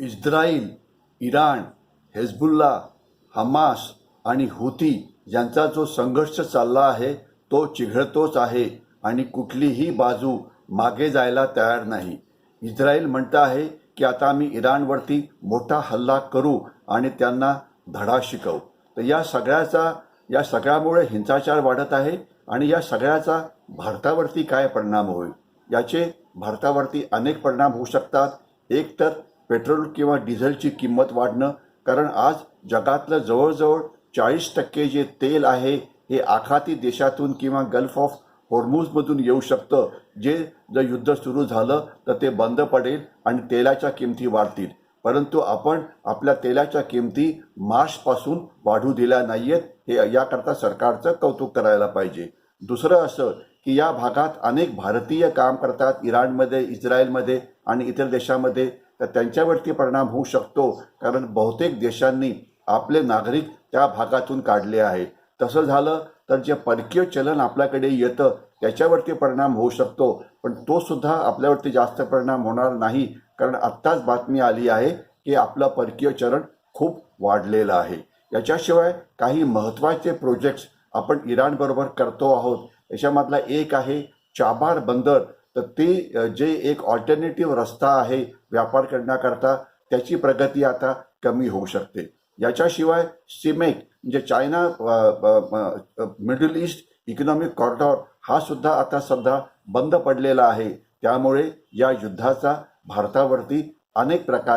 Israel Iran Hezbollah Hamas आणि हुती यांचा जो संघर्ष चालला आहे तो चिघळतोच आहे आणि कुठलीही बाजू मागे जायला तयार नाही. इस्रायल म्हणतं आहे की आता आम्ही इराणवरती मोठा हल्ला करू आणि त्यांना धडा शिकवू. तर या सगळ्याचा या सगळ्यामुळे हिंसाचार वाढत आहे आणि या सगळ्याचा भारतावरती काय परिणाम होईल? याचे भारतावरती अनेक परिणाम होऊ शकतात. एक तर पेट्रोल किंवा डिझेलची किंमत वाढणं कारण आज जगातलं जवळजवळ चाळीस टक्के जे तेल आहे हे आखाती देशातून किंवा गल्फ ऑफ होर्मुजमधून येऊ शकतं. जे जर युद्ध सुरू झालं तर ते बंद पडेल आणि तेलाच्या किमती वाढतील. परंतु आपण आपल्या तेलाच्या किमती मार्चपासून वाढू दिल्या नाही आहेत हे याकरता सरकारचं कौतुक करायला पाहिजे. दुसरं असं की या भागात अनेक भारतीय काम करतात इराणमध्ये इस्रायलमध्ये आणि इतर देशामध्ये. तर त्यांच्यावरती परिणाम होऊ शकतो कारण बहुतेक देशांनी आपले नागरिक त्या भागातून काढले आहे तसं झालं तर जे परकीय चलन आपल्याकडे येतं त्याच्यावरती परिणाम होऊ शकतो. पण तो सुद्धा आपल्यावरती जास्त परिणाम होणार नाही कारण आत्ताच बातमी आली आहे की आपलं परकीय चलन खूप वाढलेलं आहे. याच्याशिवाय काही महत्त्वाचे प्रोजेक्ट्स आपण इराणबरोबर करतो आहोत. याच्यामधला एक आहे चाबार बंदर. तर ते जे एक ऑल्टरनेटिव्ह रस्ता आहे व्यापार करण्याकरता त्याची प्रगती आता कमी होऊ शकते. याच्याशिवाय सिमेक म्हणजे China middle east economic corridor हा सुद्धा आता सध्या बंद पडलेला आहे. त्यामुळे या युद्धाचा भारतावरती अनेक प्रकारे